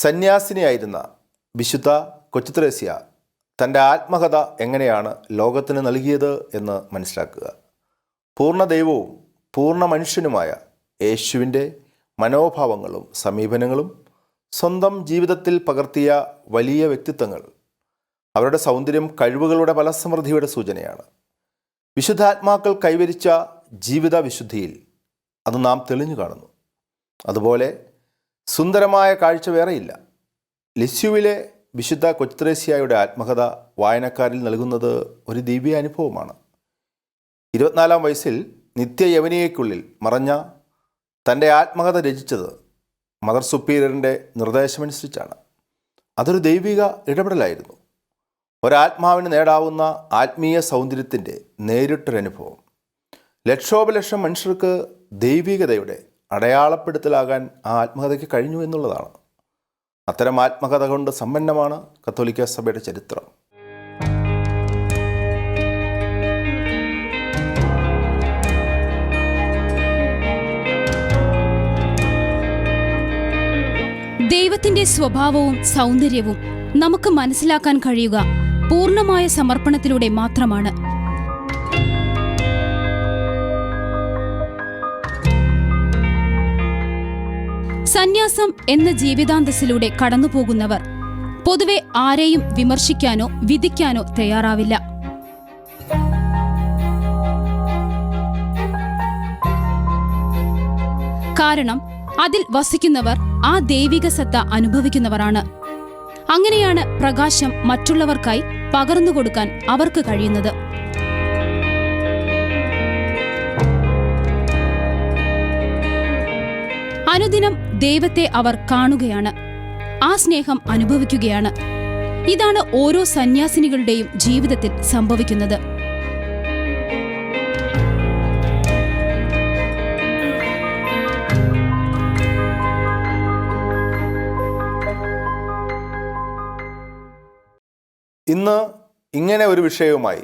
സന്യാസിനിയായിരുന്ന വിശുദ്ധ കൊച്ചുത്രേസ്യ തന്റെ ആത്മകഥ എങ്ങനെയാണ് ലോകത്തിന് നൽകിയത് എന്ന് മനസ്സിലാക്കുക. പൂർണ ദൈവവും പൂർണ മനുഷ്യനുമായ യേശുവിന്റെ മനോഭാവങ്ങളും സമീപനങ്ങളും സ്വന്തം ജീവിതത്തിൽ പകർത്തിയ വലിയ വ്യക്തിത്വങ്ങൾ അവരുടെ സൗന്ദര്യം കഴിവുകളുടെ ഫലസമൃദ്ധിയുടെ സൂചനയാണ്. വിശുദ്ധാത്മാക്കൾ കൈവരിച്ച ജീവിത വിശുദ്ധിയിൽ അത് നാം തെളിഞ്ഞു കാണുന്നു. അതുപോലെ സുന്ദരമായ കാഴ്ച വേറെയില്ല. ലിസ്യുവിലെ വിശുദ്ധ കൊച്ചുത്രേസ്യായുടെ ആത്മകഥ വായനക്കാരിൽ നൽകുന്നത് ഒരു ദിവ്യ അനുഭവമാണ്. ഇരുപത്തിനാലാം വയസ്സിൽ നിത്യയവനിയയ്ക്കുള്ളിൽ മറഞ്ഞ തന്റെ ആത്മകഥ രചിച്ചത് മദർ സുപ്പീരിയറിന്റെ നിർദ്ദേശമനുസരിച്ചാണ്. അതൊരു ദൈവിക ഇടപെടലായിരുന്നു. ഒരാത്മാവിന് നേടാവുന്ന ആത്മീയ സൗന്ദര്യത്തിന്റെ നേരിട്ടൊരനുഭവം. ലക്ഷോപലക്ഷം മനുഷ്യർക്ക് ദൈവികതയുടെ അടയാളപ്പെടുത്തലാകാൻ ആ ആത്മകഥയ്ക്ക് കഴിഞ്ഞു എന്നുള്ളതാണ്. അത്തരം ആത്മകഥ കൊണ്ട് സമ്പന്നമാണ് കത്തോലിക്ക സഭയുടെ ചരിത്രം. ദൈവത്തിന്റെ സ്വഭാവവും സൗന്ദര്യവും നമുക്ക് മനസ്സിലാക്കാൻ കഴിയുക പൂർണമായ സമർപ്പണത്തിലൂടെ മാത്രമാണ്. സന്യാസം എന്ന ജീവിതാന്തസ്സിലൂടെ കടന്നുപോകുന്നവർ പൊതുവെ ആരെയും വിമർശിക്കാനോ വിധിക്കാനോ തയ്യാറാവില്ല. കാരണം അതിൽ വസിക്കുന്നവർ ആ ദൈവിക സത്ത അനുഭവിക്കുന്നവരാണ്. അങ്ങനെയാണ് പ്രകാശം മറ്റുള്ളവർക്കായി പകർന്നു കൊടുക്കാൻ അവർക്ക് കഴിയുന്നത്. അനുദിനം ദൈവത്തെ അവർ കാണുകയാണ്. ആ സ്നേഹം അനുഭവിക്കുകയാണ്. ഇതാണ് ഓരോ സന്യാസിനികളുടെയും ജീവിതത്തിൽ സംഭവിക്കുന്നത്. ഇന്ന് ഇങ്ങനെ ഒരു വിഷയവുമായി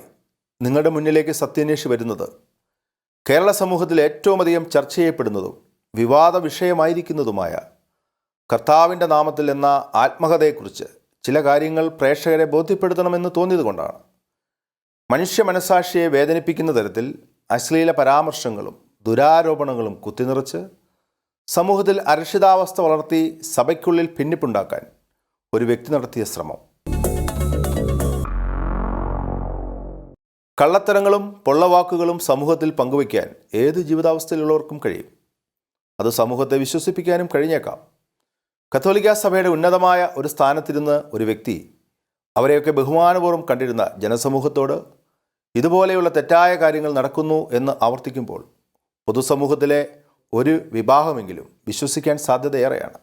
നിങ്ങളുടെ മുന്നിലേക്ക് സത്യന്വേഷി വരുന്നത് കേരള സമൂഹത്തിൽ ഏറ്റവും അധികം ചർച്ച ചെയ്യപ്പെടുന്നതും വിവാദ വിഷയമായിരിക്കുന്നതുമായ കർത്താവിന്റെ നാമത്തിൽ എന്ന ആത്മകഥയെക്കുറിച്ച് ചില കാര്യങ്ങൾ പ്രേക്ഷകരെ ബോധ്യപ്പെടുത്തണമെന്ന് തോന്നിയതുകൊണ്ടാണ്. മനുഷ്യ മനസാക്ഷിയെ വേദനിപ്പിക്കുന്ന തരത്തിൽ അശ്ലീല പരാമർശങ്ങളും ദുരാരോപണങ്ങളും കുത്തിനിറച്ച് സമൂഹത്തിൽ അരക്ഷിതാവസ്ഥ വളർത്തി സഭയ്ക്കുള്ളിൽ ഭിന്നിപ്പുണ്ടാക്കാൻ ഒരു വ്യക്തി നടത്തിയ ശ്രമം. കള്ളത്തരങ്ങളും പൊള്ളവാക്കുകളും സമൂഹത്തിൽ പങ്കുവയ്ക്കാൻ ഏത് ജീവിതാവസ്ഥയിലുള്ളവർക്കും കഴിയും? അത് സമൂഹത്തെ വിശ്വസിപ്പിക്കാനും കഴിഞ്ഞേക്കാം. കത്തോലിക്ക സഭയുടെ ഉന്നതമായ ഒരു സ്ഥാനത്തിരുന്ന് ഒരു വ്യക്തി അവരെയൊക്കെ ബഹുമാനപൂർവം കണ്ടിരുന്ന ജനസമൂഹത്തോട് ഇതുപോലെയുള്ള തെറ്റായ കാര്യങ്ങൾ നടക്കുന്നു എന്ന് ആവർത്തിക്കുമ്പോൾ പൊതുസമൂഹത്തിലെ ഒരു വിവാഹമെങ്കിലും വിശ്വസിക്കാൻ സാധ്യതയേറെയാണ്.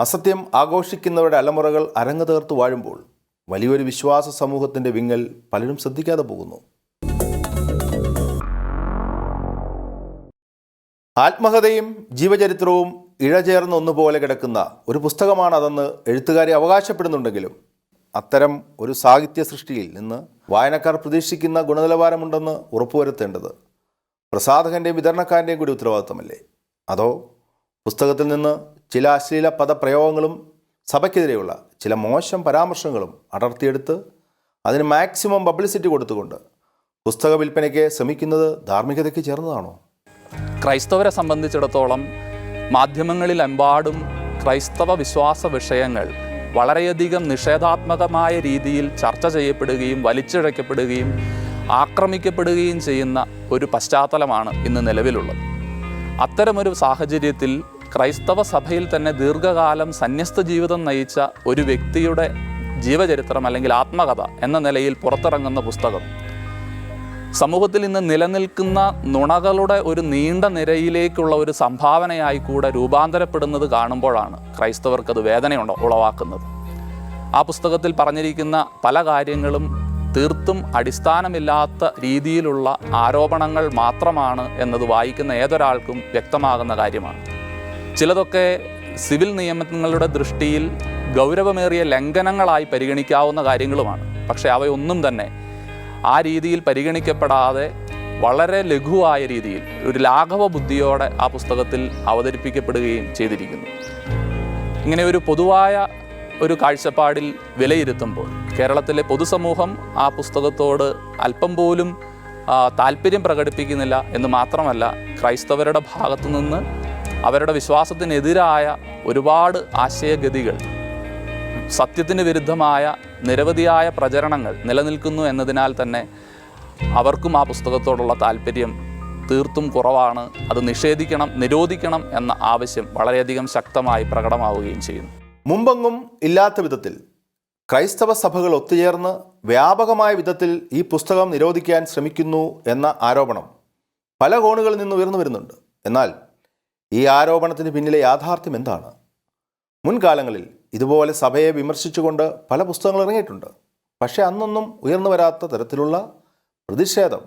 അസത്യം ആഘോഷിക്കുന്നവരുടെ അലമുറകൾ അരങ്ങു തീർത്ത് വാഴുമ്പോൾ വലിയൊരു വിശ്വാസ സമൂഹത്തിന്റെ വിങ്ങൽ പലരും ശ്രദ്ധിക്കാതെ പോകുന്നു. ആത്മകഥയും ജീവചരിത്രവും ഇഴചേർന്ന് ഒന്നുപോലെ കിടക്കുന്ന ഒരു പുസ്തകമാണ് അതെന്ന് എഴുത്തുകാരെ അവകാശപ്പെടുന്നുണ്ടെങ്കിലും അത്തരം ഒരു സാഹിത്യ സൃഷ്ടിയിൽ നിന്ന് വായനക്കാർ പ്രതീക്ഷിക്കുന്ന ഗുണനിലവാരമുണ്ടെന്ന് ഉറപ്പുവരുത്തേണ്ടത് പ്രസാധകന്റെയും വിതരണക്കാരന്റെയും കൂടി ഉത്തരവാദിത്തമല്ലേ? അതോ പുസ്തകത്തിൽ നിന്ന് ചില അശ്ലീല പദപ്രയോഗങ്ങളും സഭയ്ക്കെതിരെയുള്ള ചില മോശം പരാമർശങ്ങളും അടർത്തിയെടുത്ത് അതിന് മാക്സിമം പബ്ലിസിറ്റി കൊടുത്തുകൊണ്ട് പുസ്തക വിൽപ്പനയ്ക്ക് ശ്രമിക്കുന്നത് ധാർമ്മികതയ്ക്ക് ചേർന്നതാണോ? ക്രൈസ്തവരെ സംബന്ധിച്ചിടത്തോളം മാധ്യമങ്ങളിലെമ്പാടും ക്രൈസ്തവ വിശ്വാസ വിഷയങ്ങൾ വളരെയധികം നിഷേധാത്മകമായ രീതിയിൽ ചർച്ച ചെയ്യപ്പെടുകയും വലിച്ചിഴക്കപ്പെടുകയും ആക്രമിക്കപ്പെടുകയും ചെയ്യുന്ന ഒരു പശ്ചാത്തലമാണ് ഇന്ന് നിലവിലുള്ളത്. അത്തരമൊരു സാഹചര്യത്തിൽ ക്രൈസ്തവ സഭയിൽ തന്നെ ദീർഘകാലം സന്യസ്ത ജീവിതം നയിച്ച ഒരു വ്യക്തിയുടെ ജീവചരിത്രം അല്ലെങ്കിൽ ആത്മകഥ എന്ന നിലയിൽ പുറത്തിറങ്ങുന്ന പുസ്തകം സമൂഹത്തിൽ ഇന്ന് നിലനിൽക്കുന്ന നുണകളുടെ ഒരു നീണ്ട നിരയിലേക്കുള്ള ഒരു സംഭാവനയായി കൂടെ രൂപാന്തരപ്പെടുന്നത് കാണുമ്പോഴാണ് ക്രൈസ്തവർക്ക് അത് വേദനയുണ്ട ഉളവാക്കുന്നത്. ആ പുസ്തകത്തിൽ പറഞ്ഞിരിക്കുന്ന പല കാര്യങ്ങളും തീർത്തും അടിസ്ഥാനമില്ലാത്ത രീതിയിലുള്ള ആരോപണങ്ങൾ മാത്രമാണ് എന്നത് വായിക്കുന്ന ഏതൊരാൾക്കും വ്യക്തമാകുന്ന കാര്യമാണ്. ചിലതൊക്കെ സിവിൽ നിയമങ്ങളുടെ ദൃഷ്ടിയിൽ ഗൗരവമേറിയ ലംഘനങ്ങളായി പരിഗണിക്കാവുന്ന കാര്യങ്ങളുമാണ്. പക്ഷേ അവയൊന്നും തന്നെ ആ രീതിയിൽ പരിഗണിക്കപ്പെടാതെ വളരെ ലഘുവായ രീതിയിൽ ഒരു ലാഘവ ബുദ്ധിയോടെ ആ പുസ്തകത്തിൽ അവതരിപ്പിക്കപ്പെടുകയും ചെയ്തിരിക്കുന്നു. ഇങ്ങനെ ഒരു പൊതുവായ ഒരു കാഴ്ചപ്പാടിൽ വിലയിരുത്തുമ്പോൾ കേരളത്തിലെ പൊതുസമൂഹം ആ പുസ്തകത്തോട് അല്പം പോലും താല്പര്യം പ്രകടിപ്പിക്കുന്നില്ല എന്ന് മാത്രമല്ല ക്രൈസ്തവരുടെ ഭാഗത്തു നിന്ന് അവരുടെ വിശ്വാസത്തിനെതിരായ ഒരുപാട് ആശയഗതികൾ സത്യത്തിന് വിരുദ്ധമായ നിരവധിയായ പ്രചരണങ്ങൾ നിലനിൽക്കുന്നു എന്നതിനാൽ തന്നെ അവർക്കും ആ പുസ്തകത്തോടുള്ള താല്പര്യം തീർത്തും കുറവാണ്. അത് നിഷേധിക്കണം നിരോധിക്കണം എന്ന ആവശ്യം വളരെയധികം ശക്തമായി പ്രകടമാവുകയും ചെയ്യുന്നു. മുമ്പെങ്ങും ഇല്ലാത്ത വിധത്തിൽ ക്രൈസ്തവ സഭകൾ ഒത്തുചേർന്ന് വ്യാപകമായ വിധത്തിൽ ഈ പുസ്തകം നിരോധിക്കാൻ ശ്രമിക്കുന്നു എന്ന ആരോപണം പല കോണുകളിൽ നിന്ന് ഉയർന്നു വരുന്നുണ്ട്. എന്നാൽ ഈ ആരോപണത്തിന് പിന്നിലെ യാഥാർത്ഥ്യം എന്താണ്? മുൻകാലങ്ങളിൽ ഇതുപോലെ സഭയെ വിമർശിച്ചുകൊണ്ട് പല പുസ്തകങ്ങൾ ഇറങ്ങിയിട്ടുണ്ട്. പക്ഷേ അന്നൊന്നും ഉയർന്നു വരാത്ത തരത്തിലുള്ള പ്രതിഷേധം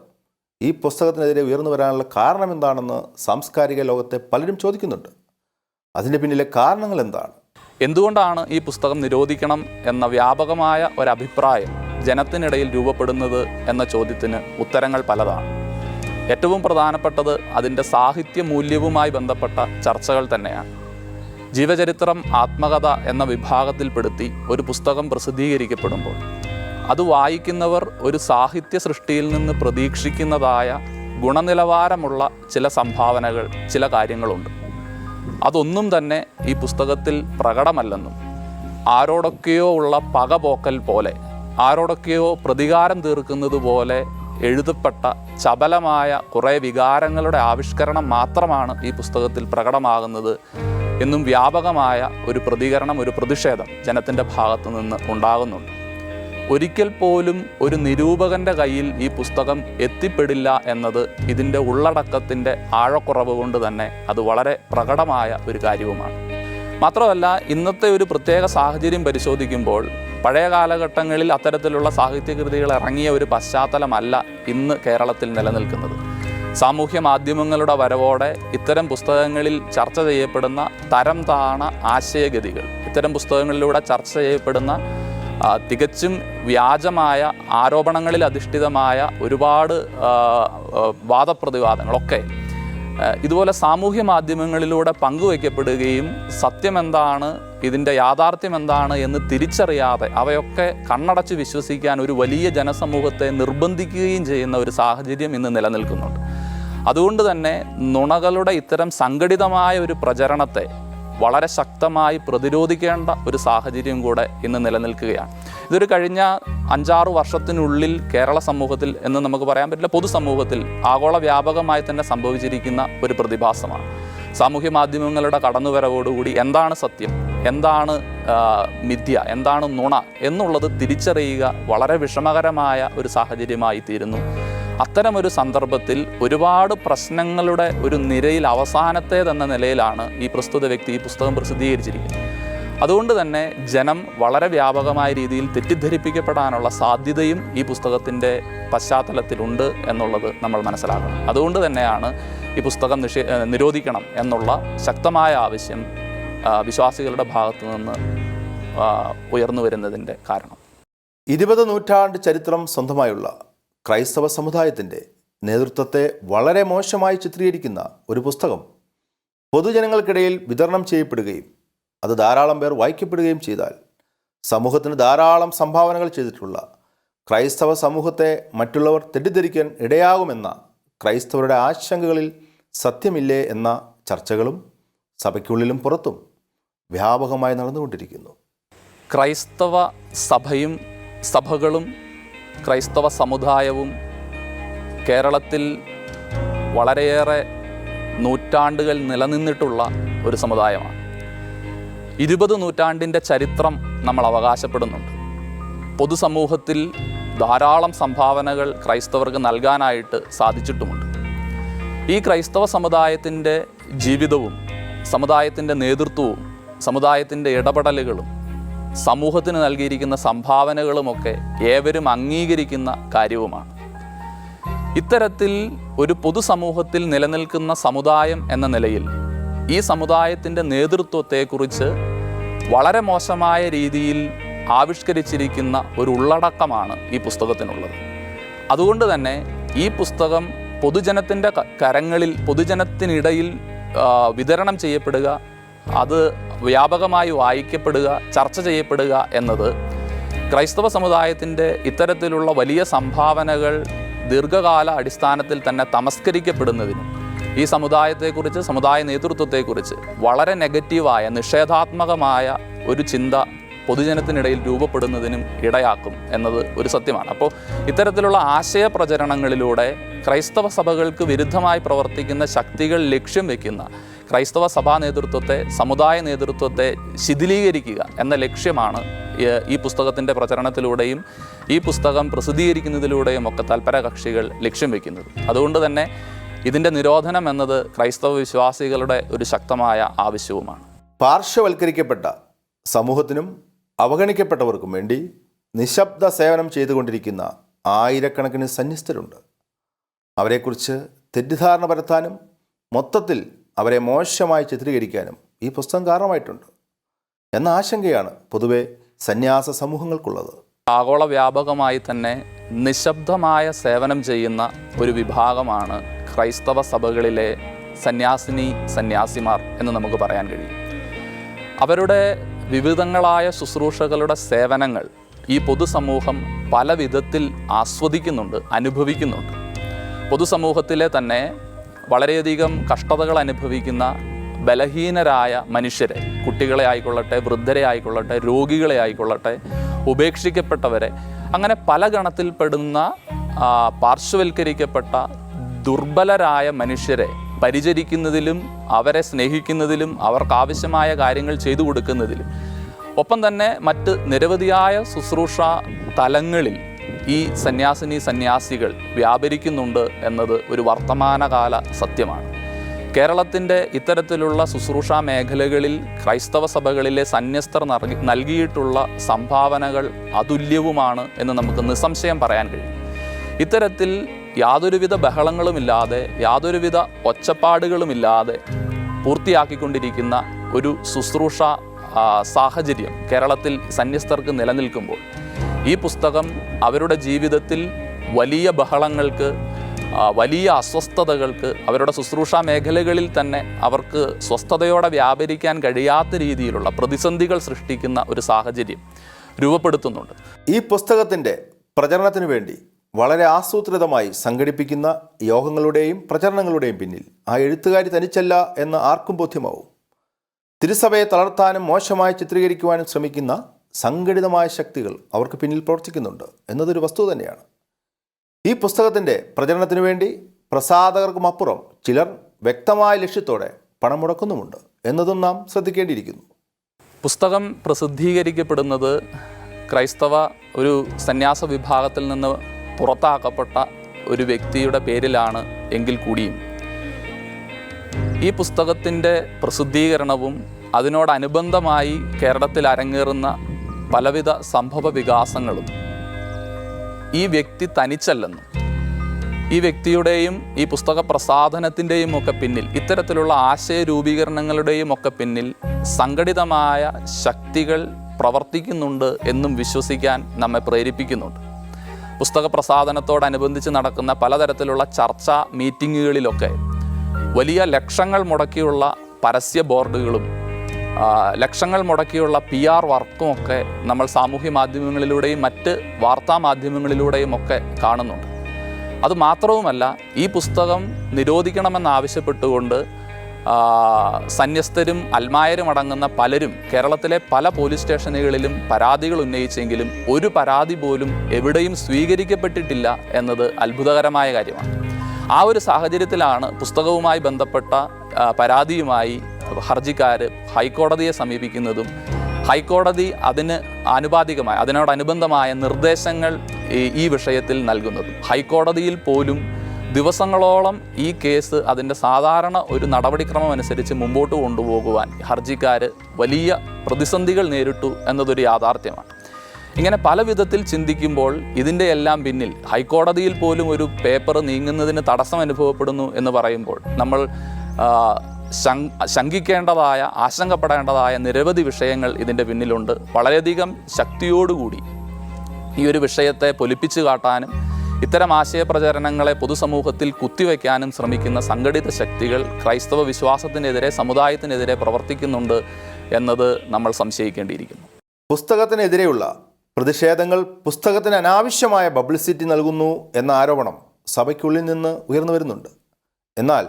ഈ പുസ്തകത്തിനെതിരെ ഉയർന്നു വരാനുള്ള കാരണം എന്താണെന്ന് സാംസ്കാരിക ലോകത്തെ പലരും ചോദിക്കുന്നുണ്ട്. അതിന്റെ പിന്നിലെ കാരണങ്ങൾ എന്താണ്? എന്തുകൊണ്ടാണ് ഈ പുസ്തകം നിരോധിക്കണം എന്ന വ്യാപകമായ ഒരഭിപ്രായം ജനത്തിനിടയിൽ രൂപപ്പെടുന്നത് എന്ന ചോദ്യത്തിന് ഉത്തരങ്ങൾ പലതാണ്. ഏറ്റവും പ്രധാനപ്പെട്ടത് അതിന്റെ സാഹിത്യ മൂല്യവുമായി ബന്ധപ്പെട്ട ചർച്ചകൾ തന്നെയാണ്. ജീവചരിത്രം ആത്മകഥ എന്ന വിഭാഗത്തിൽപ്പെടുത്തി ഒരു പുസ്തകം പ്രസിദ്ധീകരിക്കപ്പെടുമ്പോൾ അത് വായിക്കുന്നവർ ഒരു സാഹിത്യ സൃഷ്ടിയിൽ നിന്ന് പ്രതീക്ഷിക്കുന്നതായ ഗുണനിലവാരമുള്ള ചില സംഭാവനകൾ ചില കാര്യങ്ങളുണ്ട്. അതൊന്നും തന്നെ ഈ പുസ്തകത്തിൽ പ്രകടമല്ലെന്നും ആരോടൊക്കെയോ ഉള്ള പകപോക്കൽ പോലെ ആരോടൊക്കെയോ പ്രതികാരം തീർക്കുന്നത് പോലെ എഴുതപ്പെട്ട ചപലമായ കുറേ വികാരങ്ങളുടെ ആവിഷ്കരണം മാത്രമാണ് ഈ പുസ്തകത്തിൽ പ്രകടമാകുന്നത് എന്നും വ്യാപകമായ ഒരു പ്രതികരണം ഒരു പ്രതിഷേധം ജനത്തിന്റെ ഭാഗത്തു നിന്ന് ഉണ്ടാകുന്നുണ്ട്. ഒരിക്കൽ പോലും ഒരു നിരൂപകന്റെ കയ്യിൽ ഈ പുസ്തകം എത്തിപ്പെടില്ല എന്നത് ഇതിന്റെ ഉള്ളടക്കത്തിന്റെ ആഴക്കുറവ് കൊണ്ട് തന്നെ അത് വളരെ പ്രകടമായ ഒരു കാര്യവുമാണ്. മാത്രമല്ല ഇന്നത്തെ ഒരു പ്രത്യേക സാഹചര്യം പരിശോധിക്കുമ്പോൾ പഴയ കാലഘട്ടങ്ങളിൽ അത്തരത്തിലുള്ള സാഹിത്യകൃതികൾ ഇറങ്ങിയ ഒരു പശ്ചാത്തലമല്ല ഇന്ന് കേരളത്തിൽ നിലനിൽക്കുന്നത്. സാമൂഹ്യ മാധ്യമങ്ങളുടെ വരവോടെ ഇത്തരം പുസ്തകങ്ങളിൽ ചർച്ച ചെയ്യപ്പെടുന്ന തരം താണ ആശയഗതികൾ. ഇത്തരം പുസ്തകങ്ങളിലൂടെ ചർച്ച ചെയ്യപ്പെടുന്ന തികച്ചും വ്യാജമായ ആരോപണങ്ങളിൽ അധിഷ്ഠിതമായ ഒരുപാട് വാദപ്രതിവാദങ്ങളൊക്കെ ഇതുപോലെ സാമൂഹ്യ മാധ്യമങ്ങളിലൂടെ പങ്കുവയ്ക്കപ്പെടുകയും സത്യം എന്താണ് ഇതിന്റെ യാഥാർത്ഥ്യം എന്താണ് എന്ന് തിരിച്ചറിയാതെ അവയൊക്കെ കണ്ണടച്ച് വിശ്വസിക്കാൻ ഒരു വലിയ ജനസമൂഹത്തെ നിർബന്ധിക്കുകയും ചെയ്യുന്ന ഒരു സാഹചര്യം ഇന്ന് നിലനിൽക്കുന്നുണ്ട്. അതുകൊണ്ട് തന്നെ നുണകളുടെ ഇത്തരം സംഘടിതമായ ഒരു പ്രചരണത്തെ വളരെ ശക്തമായി പ്രതിരോധിക്കേണ്ട ഒരു സാഹചര്യം കൂടെ ഇന്ന് നിലനിൽക്കുകയാണ്. ഇതൊരു കഴിഞ്ഞ അഞ്ചാറ് വർഷത്തിനുള്ളിൽ കേരള സമൂഹത്തിൽ എന്ന് നമുക്ക് പറയാൻ പറ്റില്ല പൊതുസമൂഹത്തിൽ ആഗോള വ്യാപകമായി തന്നെ സംഭവിച്ചിരിക്കുന്ന ഒരു പ്രതിഭാസമാണ്. സാമൂഹ്യ മാധ്യമങ്ങളുടെ കടന്നുവരവോടുകൂടി എന്താണ് സത്യം എന്താണ് മിഥ്യ എന്താണ് നുണ എന്നുള്ളത് തിരിച്ചറിയുക വളരെ വിഷമകരമായ ഒരു സാഹചര്യമായി തീരുന്നു അത്തരമൊരു സന്ദർഭത്തിൽ ഒരുപാട് പ്രശ്നങ്ങളുടെ ഒരു നിരയിൽ അവസാനത്തേതെന്ന നിലയിലാണ് ഈ പ്രസ്തുത വ്യക്തി ഈ പുസ്തകം പ്രസിദ്ധീകരിച്ചിരിക്കുന്നത്. അതുകൊണ്ട് തന്നെ ജനം വളരെ വ്യാപകമായ രീതിയിൽ തെറ്റിദ്ധരിപ്പിക്കപ്പെടാനുള്ള സാധ്യതയും ഈ പുസ്തകത്തിന്റെ പശ്ചാത്തലത്തിലുണ്ട് എന്നുള്ളത് നമ്മൾ മനസ്സിലാക്കണം. അതുകൊണ്ട് തന്നെയാണ് ഈ പുസ്തകം നിഷേ നിരോധിക്കണം എന്നുള്ള ശക്തമായ ആവശ്യം വിശ്വാസികളുടെ ഭാഗത്തു നിന്ന് ഉയർന്നു വരുന്നതിന്റെ കാരണം. ഇരുപത് നൂറ്റാണ്ട് ചരിത്രം സ്വന്തമായുള്ള ക്രൈസ്തവ സമുദായത്തിന്റെ നേതൃത്വത്തെ വളരെ മോശമായി ചിത്രീകരിക്കുന്ന ഒരു പുസ്തകം പൊതുജനങ്ങൾക്കിടയിൽ വിതരണം ചെയ്യപ്പെടുകയും അത് ധാരാളം പേർ വായിക്കപ്പെടുകയും ചെയ്താൽ സമൂഹത്തിന് ധാരാളം സംഭാവനകൾ ചെയ്തിട്ടുള്ള ക്രൈസ്തവ സമൂഹത്തെ മറ്റുള്ളവർ തെറ്റിദ്ധരിക്കാൻ ഇടയാകുമെന്ന ക്രൈസ്തവരുടെ ആശങ്കകളിൽ സത്യമില്ലേ എന്ന ചർച്ചകളും സഭയ്ക്കുള്ളിലും പുറത്തും വ്യാപകമായി നടന്നുകൊണ്ടിരിക്കുന്നു. ക്രൈസ്തവ സഭയും സഭകളും ക്രൈസ്തവ സമുദായവും കേരളത്തിൽ വളരെയേറെ നൂറ്റാണ്ടുകൾ നിലനിന്നിട്ടുള്ള ഒരു സമുദായമാണ്. ഇരുപത് നൂറ്റാണ്ടിന്റെ ചരിത്രം നമ്മൾ അവകാശപ്പെടുന്നുണ്ട്. പൊതുസമൂഹത്തിൽ ധാരാളം സംഭാവനകൾ ക്രൈസ്തവർക്ക് നൽകാനായിട്ട് സാധിച്ചിട്ടുമുണ്ട്. ഈ ക്രൈസ്തവ സമുദായത്തിന്റെ ജീവിതവും സമുദായത്തിന്റെ നേതൃത്വവും സമുദായത്തിന്റെ ഇടപെടലുകളും സമൂഹത്തിന് നൽകിയിരിക്കുന്ന സംഭാവനകളുമൊക്കെ ഏവരും അംഗീകരിക്കുന്ന കാര്യവുമാണ്. ഇത്തരത്തിൽ ഒരു പൊതുസമൂഹത്തിൽ നിലനിൽക്കുന്ന സമുദായം എന്ന നിലയിൽ ഈ സമുദായത്തിന്റെ നേതൃത്വത്തെക്കുറിച്ച് വളരെ മോശമായ രീതിയിൽ ആവിഷ്കരിച്ചിരിക്കുന്ന ഒരു ഉള്ളടക്കമാണ് ഈ പുസ്തകത്തിനുള്ളത്. അതുകൊണ്ട് തന്നെ ഈ പുസ്തകം പൊതുജനത്തിന്റെ കരങ്ങളിൽ പൊതുജനത്തിനിടയിൽ വിതരണം ചെയ്യപ്പെടുക അത് വ്യാപകമായി വായിക്കപ്പെടുക ചർച്ച ചെയ്യപ്പെടുക എന്നത് ക്രൈസ്തവ സമുദായത്തിന്റെ ഇത്തരത്തിലുള്ള വലിയ സംഭാവനകൾ ദീർഘകാല അടിസ്ഥാനത്തിൽ തന്നെ തമസ്കരിക്കപ്പെടുന്നതിനും ഈ സമുദായത്തെക്കുറിച്ച് സമുദായ നേതൃത്വത്തെക്കുറിച്ച് വളരെ നെഗറ്റീവായ നിഷേധാത്മകമായ ഒരു ചിന്ത പൊതുജനത്തിനിടയിൽ രൂപപ്പെടുന്നതിനും ഇടയാക്കും എന്നത് ഒരു സത്യമാണ്. അപ്പോൾ ഇത്തരത്തിലുള്ള ആശയ പ്രചരണങ്ങളിലൂടെ ക്രൈസ്തവ സഭകൾക്ക് വിരുദ്ധമായി പ്രവർത്തിക്കുന്ന ശക്തികൾ ലക്ഷ്യം വയ്ക്കുന്ന ക്രൈസ്തവ സഭാ നേതൃത്വത്തെ സമുദായ നേതൃത്വത്തെ ശിഥിലീകരിക്കുക എന്ന ലക്ഷ്യമാണ് ഈ- പുസ്തകത്തിന്റെ പ്രചരണത്തിലൂടെയും ഈ പുസ്തകം പ്രസിദ്ധീകരിക്കുന്നതിലൂടെയും ഒക്കെ തൽപര കക്ഷികൾ ലക്ഷ്യം വയ്ക്കുന്നത് അതുകൊണ്ട് തന്നെ ഇതിന്റെ നിരോധനം എന്നത് ക്രൈസ്തവ വിശ്വാസികളുടെ ഒരു ശക്തമായ ആവശ്യവുമാണ്. പാർശ്വവൽക്കരിക്കപ്പെട്ട സമൂഹത്തിനും അവഗണിക്കപ്പെട്ടവർക്കും വേണ്ടി നിശബ്ദ സേവനം ചെയ്തുകൊണ്ടിരിക്കുന്ന ആയിരക്കണക്കിന് സന്യസ്തരുണ്ട്. അവരെക്കുറിച്ച് തെറ്റിദ്ധാരണ പരത്താനും മൊത്തത്തിൽ അവരെ മോശമായി ചിത്രീകരിക്കാനും ഈ പുസ്തകം കാരണമായിട്ടുണ്ട്. എന്ന ആശങ്കയാണ് പൊതുവെ സന്യാസ സമൂഹങ്ങൾക്കുള്ളത്. ആഗോള വ്യാപകമായി തന്നെ നിശബ്ദമായ സേവനം ചെയ്യുന്ന ഒരു വിഭാഗമാണ് ക്രൈസ്തവ സഭകളിലെ സന്യാസിനി സന്യാസിമാർ എന്ന് നമുക്ക് പറയാൻ കഴിയും. അവരുടെ വിവിധങ്ങളായ ശുശ്രൂഷകളുടെ സേവനങ്ങൾ ഈ പൊതുസമൂഹം പല വിധത്തിൽ ആസ്വദിക്കുന്നുണ്ട് അനുഭവിക്കുന്നുണ്ട്. പൊതുസമൂഹത്തിലെ തന്നെ വളരെയധികം കഷ്ടതകൾ അനുഭവിക്കുന്ന ബലഹീനരായ മനുഷ്യരെ കുട്ടികളെ ആയിക്കൊള്ളട്ടെ വൃദ്ധരെ ആയിക്കൊള്ളട്ടെ രോഗികളെ ആയിക്കൊള്ളട്ടെ ഉപേക്ഷിക്കപ്പെട്ടവരെ അങ്ങനെ പല ഗണത്തിൽപ്പെടുന്ന പാർശ്വവൽക്കരിക്കപ്പെട്ട ദുർബലരായ മനുഷ്യരെ പരിചരിക്കുന്നതിലും അവരെ സ്നേഹിക്കുന്നതിലും അവർക്കാവശ്യമായ കാര്യങ്ങൾ ചെയ്തു കൊടുക്കുന്നതിലും. ഒപ്പം തന്നെ മറ്റ് നിരവധിയായ ശുശ്രൂഷ തലങ്ങളിൽ ഈ സന്യാസിനി സന്യാസികൾ വ്യാപരിക്കുന്നുണ്ട് എന്നത് ഒരു വർത്തമാനകാല സത്യമാണ്. കേരളത്തിന്റെ ഇത്തരത്തിലുള്ള ശുശ്രൂഷ മേഖലകളിൽ ക്രൈസ്തവ സഭകളിലെ സന്യസ്തർ നൽകി നൽകിയിട്ടുള്ള സംഭാവനകൾ അതുല്യവുമാണ് എന്ന് നമുക്ക് നിസ്സംശയം പറയാൻ കഴിയും. ഇത്തരത്തിൽ യാതൊരുവിധ ബഹളങ്ങളുമില്ലാതെ യാതൊരുവിധ ഒച്ചപ്പാടുകളുമില്ലാതെ പൂർത്തിയാക്കിക്കൊണ്ടിരിക്കുന്ന ഒരു ശുശ്രൂഷ സാഹചര്യം കേരളത്തിൽ സന്യസ്തർക്ക് നിലനിൽക്കുമ്പോൾ. ഈ പുസ്തകം അവരുടെ ജീവിതത്തിൽ വലിയ ബഹളങ്ങൾക്ക് വലിയ അസ്വസ്ഥതകൾക്ക് അവരുടെ ശുശ്രൂഷ മേഖലകളിൽ തന്നെ അവർക്ക് സ്വസ്ഥതയോടെ വ്യാപരിക്കാൻ കഴിയാത്ത രീതിയിലുള്ള പ്രതിസന്ധികൾ സൃഷ്ടിക്കുന്ന ഒരു സാഹചര്യം രൂപപ്പെടുത്തുന്നുണ്ട്. ഈ പുസ്തകത്തിന്റെ പ്രചരണത്തിന് വേണ്ടി വളരെ ആസൂത്രിതമായി സംഘടിപ്പിക്കുന്ന യോഗങ്ങളുടെയും പ്രചരണങ്ങളുടെയും പിന്നിൽ ആ എഴുത്തുകാരി തനിച്ചല്ല എന്ന് ആർക്കും ബോധ്യമാവും. തിരുസഭയെ തളർത്താനും മോശമായി ചിത്രീകരിക്കുവാനും ശ്രമിക്കുന്ന സംഘടിതമായ ശക്തികൾ അവർക്ക് പിന്നിൽ പ്രവർത്തിക്കുന്നുണ്ട് എന്നതൊരു വസ്തു തന്നെയാണ്. ഈ പുസ്തകത്തിന്റെ പ്രചരണത്തിനു വേണ്ടി പ്രസാധകർക്കുമപ്പുറം ചിലർ വ്യക്തമായ ലക്ഷ്യത്തോടെ പണം മുടക്കുന്നുമുണ്ട് എന്നതും നാം ശ്രദ്ധിക്കേണ്ടിയിരിക്കുന്നു. പുസ്തകം പ്രസിദ്ധീകരിക്കപ്പെടുന്നത് ക്രൈസ്തവ ഒരു സന്യാസ വിഭാഗത്തിൽ നിന്ന് പുറത്താക്കപ്പെട്ട ഒരു വ്യക്തിയുടെ പേരിലാണ് എങ്കിൽ കൂടിയും. ഈ പുസ്തകത്തിന്റെ പ്രസിദ്ധീകരണവും അതിനോടനുബന്ധമായി കേരളത്തിൽ അരങ്ങേറുന്ന പലവിധ സംഭവ വികാസങ്ങളും ഈ വ്യക്തി തനിച്ചല്ലെന്നും ഈ വ്യക്തിയുടെയും ഈ പുസ്തക പ്രസാധനത്തിന്റെയും ഒക്കെ പിന്നിൽ ഇത്തരത്തിലുള്ള ആശയ രൂപീകരണങ്ങളുടെയും ഒക്കെ പിന്നിൽ സംഘടിതമായ ശക്തികൾ പ്രവർത്തിക്കുന്നുണ്ട് എന്നും വിശ്വസിക്കാൻ നമ്മെ പ്രേരിപ്പിക്കുന്നുണ്ട്. പുസ്തക പ്രസാധനത്തോടനുബന്ധിച്ച് നടക്കുന്ന പലതരത്തിലുള്ള ചർച്ച മീറ്റിങ്ങുകളിലൊക്കെ വലിയ ലക്ഷങ്ങൾ മുടക്കിയുള്ള പരസ്യ ബോർഡുകളും ലക്ഷങ്ങൾ മുടക്കിയുള്ള പി ആർ വർക്കുമൊക്കെ നമ്മൾ സാമൂഹ്യ മാധ്യമങ്ങളിലൂടെയും മറ്റ് വാർത്താ മാധ്യമങ്ങളിലൂടെയും ഒക്കെ കാണുന്നുണ്ട്. അത് മാത്രവുമല്ല ഈ പുസ്തകം നിരോധിക്കണമെന്നാവശ്യപ്പെട്ടുകൊണ്ട് സന്യസ്തരും അൽമായരും അടങ്ങുന്ന പലരും കേരളത്തിലെ പല പോലീസ് സ്റ്റേഷനുകളിലും പരാതികൾ ഉന്നയിച്ചെങ്കിലും ഒരു പരാതി പോലും എവിടെയും സ്വീകരിക്കപ്പെട്ടിട്ടില്ല എന്നത് അത്ഭുതകരമായ കാര്യമാണ്. ആ ഒരു സാഹചര്യത്തിലാണ് പുസ്തകവുമായി ബന്ധപ്പെട്ട പരാതിയുമായി ഹർജിക്കാർ ഹൈക്കോടതിയെ സമീപിക്കുന്നതും ഹൈക്കോടതി അതിന് ആനുപാതികമായ അതിനോടനുബന്ധമായ നിർദ്ദേശങ്ങൾ ഈ വിഷയത്തിൽ നൽകുന്നതും. ഹൈക്കോടതിയിൽ പോലും ദിവസങ്ങളോളം ഈ കേസ് അതിന്റെ സാധാരണ ഒരു നടപടിക്രമം അനുസരിച്ച് മുമ്പോട്ട് കൊണ്ടുപോകുവാൻ ഹർജിക്കാർ വലിയ പ്രതിസന്ധികൾ നേരിട്ടു എന്നതൊരു യാഥാർത്ഥ്യമാണ്. ഇങ്ങനെ പല വിധത്തിൽ ചിന്തിക്കുമ്പോൾ ഇതിന്റെ എല്ലാം പിന്നിൽ ഹൈക്കോടതിയിൽ പോലും ഒരു പേപ്പർ നീങ്ങുന്നതിന് തടസ്സം അനുഭവപ്പെടുന്നു എന്ന് പറയുമ്പോൾ നമ്മൾ ശങ്കിക്കേണ്ടതായ ആശങ്കപ്പെടേണ്ടതായ നിരവധി വിഷയങ്ങൾ ഇതിന്റെ പിന്നിലുണ്ട്. വളരെയധികം ശക്തിയോടുകൂടി ഈ ഒരു വിഷയത്തെ പൊലിപ്പിച്ചു കാട്ടാനും ഇത്തരം ആശയപ്രചരണങ്ങളെ പൊതുസമൂഹത്തിൽ കുത്തിവെക്കാനും ശ്രമിക്കുന്ന സംഘടിത ശക്തികൾ ക്രൈസ്തവ വിശ്വാസത്തിനെതിരെ സമുദായത്തിനെതിരെ പ്രവർത്തിക്കുന്നുണ്ട് എന്നത് നമ്മൾ സംശയിക്കേണ്ടിയിരിക്കുന്നു. പുസ്തകത്തിനെതിരെയുള്ള പ്രതിഷേധങ്ങൾ പുസ്തകത്തിന് അനാവശ്യമായ പബ്ലിസിറ്റി നൽകുന്നു എന്ന ആരോപണം സഭയ്ക്കുള്ളിൽ നിന്ന് ഉയർന്നു വരുന്നുണ്ട്. എന്നാൽ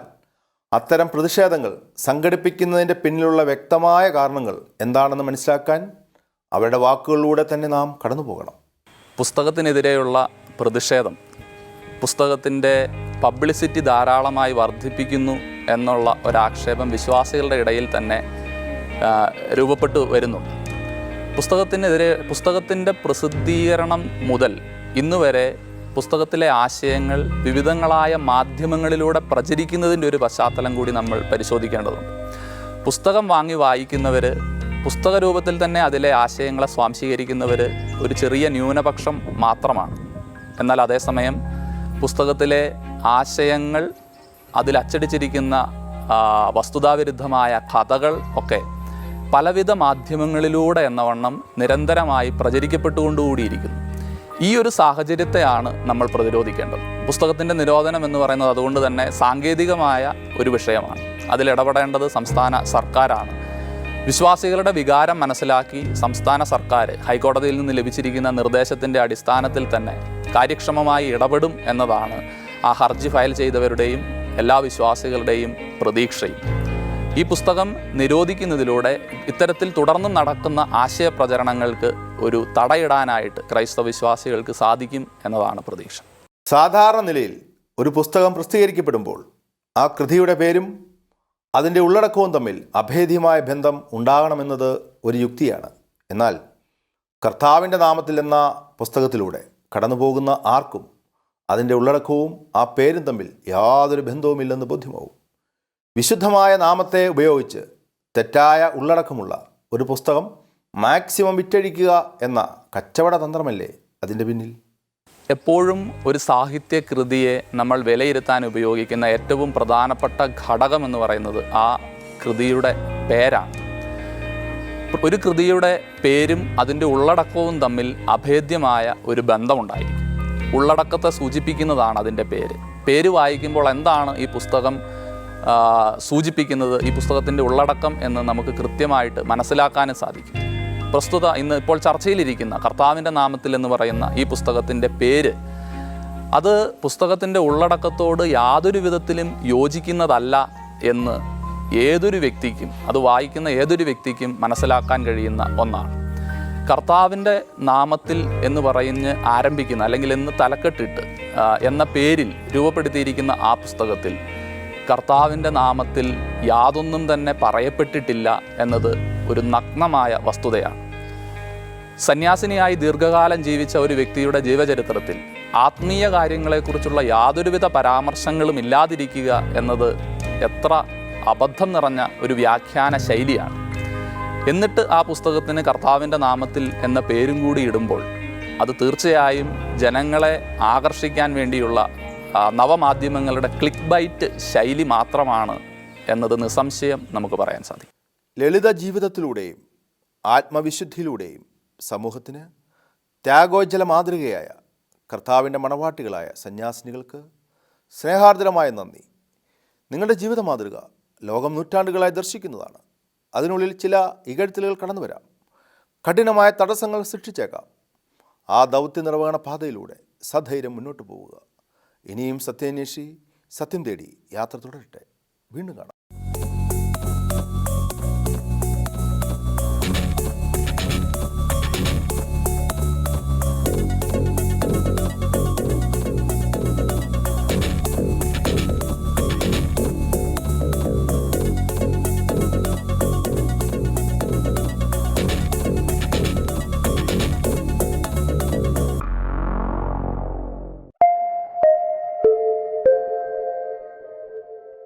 അത്തരം പ്രതിഷേധങ്ങൾ സംഘടിപ്പിക്കുന്നതിന്റെ പിന്നിലുള്ള വ്യക്തമായ കാരണങ്ങൾ എന്താണെന്ന് മനസ്സിലാക്കാൻ അവരുടെ വാക്കുകളിലൂടെ തന്നെ നാം കടന്നു പോകണം പുസ്തകത്തിനെതിരെയുള്ള പ്രതിഷേധം. പുസ്തകത്തിന്റെ പബ്ലിസിറ്റി ധാരാളമായി വർദ്ധിപ്പിക്കുന്നു എന്നുള്ള ഒരാക്ഷേപം വിശ്വാസികളുടെ ഇടയിൽ തന്നെ രൂപപ്പെട്ടു വരുന്നു. പുസ്തകത്തിനെതിരെ പുസ്തകത്തിന്റെ പ്രസിദ്ധീകരണം മുതൽ ഇന്നുവരെ പുസ്തകത്തിലെ ആശയങ്ങൾ വിവിധങ്ങളായ മാധ്യമങ്ങളിലൂടെ പ്രചരിക്കുന്നതിന്റെ ഒരു പശ്ചാത്തലം കൂടി നമ്മൾ പരിശോധിക്കേണ്ടതുണ്ട്. പുസ്തകം വാങ്ങി വായിക്കുന്നവർ പുസ്തക രൂപത്തിൽ തന്നെ അതിലെ ആശയങ്ങളെ സ്വാംശീകരിക്കുന്നവർ ഒരു ചെറിയ ന്യൂനപക്ഷം മാത്രമാണ്. എന്നാൽ അതേസമയം പുസ്തകത്തിലെ ആശയങ്ങൾ അതിൽ അച്ചടിച്ചിരിക്കുന്ന വസ്തുതാവിരുദ്ധമായ കഥകൾ ഒക്കെ പലവിധ മാധ്യമങ്ങളിലൂടെ എന്നവണ്ണം നിരന്തരമായി പ്രചരിക്കപ്പെട്ടുകൊണ്ടുകൂടിയിരിക്കുന്നു. ഈ ഒരു സാഹചര്യത്തെയാണ് നമ്മൾ പ്രതിരോധിക്കേണ്ടത്. പുസ്തകത്തിന്റെ നിരോധനം എന്ന് പറയുന്നത് അതുകൊണ്ട് തന്നെ സാങ്കേതികമായ ഒരു വിഷയമാണ്. അതിലിടപെടേണ്ടത് സംസ്ഥാന സർക്കാരാണ്. വിശ്വാസികളുടെ വികാരം മനസ്സിലാക്കി സംസ്ഥാന സർക്കാർ ഹൈക്കോടതിയിൽ നിന്ന് ലഭിച്ചിരിക്കുന്ന നിർദ്ദേശത്തിന്റെ അടിസ്ഥാനത്തിൽ തന്നെ കാര്യക്ഷമമായി ഇടപെടും എന്നതാണ് ആ ഹർജി ഫയൽ ചെയ്തവരുടെയും എല്ലാ വിശ്വാസികളുടെയും പ്രതീക്ഷയും. ഈ പുസ്തകം നിരോധിക്കുന്നതിലൂടെ ഇത്തരത്തിൽ തുടർന്നും നടക്കുന്ന ആശയപ്രചരണങ്ങൾക്ക് ഒരു തടയിടാനായിട്ട് ക്രൈസ്തവ വിശ്വാസികൾക്ക് സാധിക്കും എന്നതാണ് പ്രതീക്ഷ. സാധാരണ നിലയിൽ ഒരു പുസ്തകം പ്രസിദ്ധീകരിക്കപ്പെടുമ്പോൾ ആ കൃതിയുടെ പേരും അതിന്റെ ഉള്ളടക്കവും തമ്മിൽ അഭേദ്യമായ ബന്ധം ഉണ്ടാകണമെന്നത് ഒരു യുക്തിയാണ്. എന്നാൽ കർത്താവിന്റെ നാമത്തിൽ എന്ന പുസ്തകത്തിലൂടെ കടന്നു പോകുന്ന ആർക്കും അതിന്റെ ഉള്ളടക്കവും ആ പേരും തമ്മിൽ യാതൊരു ബന്ധവുമില്ലെന്ന് ബോധ്യമാവും. വിശുദ്ധമായ നാമത്തെ ഉപയോഗിച്ച് തെറ്റായ ഉള്ളടക്കമുള്ള ഒരു പുസ്തകം മാക്സിമം വിറ്റഴിക്കുക എന്ന കച്ചവട തന്ത്രമല്ലേ അതിന്റെ പിന്നിൽ? എപ്പോഴും ഒരു സാഹിത്യകൃതിയെ നമ്മൾ വിലയിരുത്താൻ ഉപയോഗിക്കുന്ന ഏറ്റവും പ്രധാനപ്പെട്ട ഘടകം എന്ന് പറയുന്നത് ആ കൃതിയുടെ പേരാണ്. ഒരു കൃതിയുടെ പേരും അതിന്റെ ഉള്ളടക്കവും തമ്മിൽ അഭേദ്യമായ ഒരു ബന്ധമുണ്ടായിരിക്കും. ഉള്ളടക്കത്തെ സൂചിപ്പിക്കുന്നതാണ് അതിന്റെ പേര്. പേര് വായിക്കുമ്പോൾ എന്താണ് ഈ പുസ്തകം സൂചിപ്പിക്കുന്നത്? ഈ പുസ്തകത്തിന്റെ ഉള്ളടക്കം എന്ന് നമുക്ക് കൃത്യമായിട്ട് മനസ്സിലാക്കാനും സാധിക്കും. പ്രസ്തുത ഇന്ന് ഇപ്പോൾ ചർച്ചയിലിരിക്കുന്ന കർത്താവിന്റെ നാമത്തിൽ എന്ന് പറയുന്ന ഈ പുസ്തകത്തിന്റെ പേര് അത് പുസ്തകത്തിന്റെ ഉള്ളടക്കത്തോട് യാതൊരു വിധത്തിലും യോജിക്കുന്നതല്ല എന്ന് ഏതൊരു വ്യക്തിക്കും അത് വായിക്കുന്ന ഏതൊരു വ്യക്തിക്കും മനസ്സിലാക്കാൻ കഴിയുന്ന ഒന്നാണ്. കർത്താവിന്റെ നാമത്തിൽ എന്ന് പറഞ്ഞ് ആരംഭിക്കുന്ന അല്ലെങ്കിൽ എന്ന് തലക്കെട്ടിട്ട് എന്ന പേരിൽ രൂപപ്പെടുത്തിയിരിക്കുന്ന ആ പുസ്തകത്തിൽ കർത്താവിന്റെ നാമത്തിൽ യാതൊന്നും തന്നെ പറയപ്പെട്ടിട്ടില്ല എന്നത് ഒരു നഗ്നമായ വസ്തുതയാണ്. സന്യാസിനിയായി ദീർഘകാലം ജീവിച്ച ഒരു വ്യക്തിയുടെ ജീവചരിത്രത്തിൽ ആത്മീയ കാര്യങ്ങളെക്കുറിച്ചുള്ള യാതൊരുവിധ പരാമർശങ്ങളും ഇല്ലാതിരിക്കുക എന്നത് എത്ര അബദ്ധം നിറഞ്ഞ ഒരു വ്യാഖ്യാന ശൈലിയാണ്. എന്നിട്ട് ആ പുസ്തകത്തിന് കർത്താവിന്റെ നാമത്തിൽ എന്ന പേരും കൂടി ഇടുമ്പോൾ അത് തീർച്ചയായും ജനങ്ങളെ ആകർഷിക്കാൻ വേണ്ടിയുള്ള നവമാധ്യമങ്ങളുടെ ക്ലിക്ക് ബൈറ്റ് ശൈലി മാത്രമാണ് എന്നത് നിസ്സംശയം നമുക്ക് പറയാൻ സാധിക്കും. ലളിത ജീവിതത്തിലൂടെയും ആത്മവിശുദ്ധിയിലൂടെയും സമൂഹത്തിന് ത്യാഗോജ്ജല മാതൃകയായ കർത്താവിന്റെ മണവാട്ടികളായ സന്യാസിനികൾക്ക് സ്നേഹാർദ്രമായ നന്ദി. നിങ്ങളുടെ ജീവിത മാതൃക ലോകം നൂറ്റാണ്ടുകളായി ദർശിക്കുന്നതാണ്. അതിനുള്ളിൽ ചില ഇകഴ്ത്തലുകൾ കടന്നു വരാം. കഠിനമായ തടസ്സങ്ങൾ സൃഷ്ടിച്ചേക്കാം. ആ ദൗത്യ നിർവഹണ പാതയിലൂടെ സധൈര്യം മുന്നോട്ട് പോവുക. ഇനിയും സത്യാന്വേഷി സത്യം തേടി യാത്ര തുടരട്ടെ. വീണ്ടും കാണാം.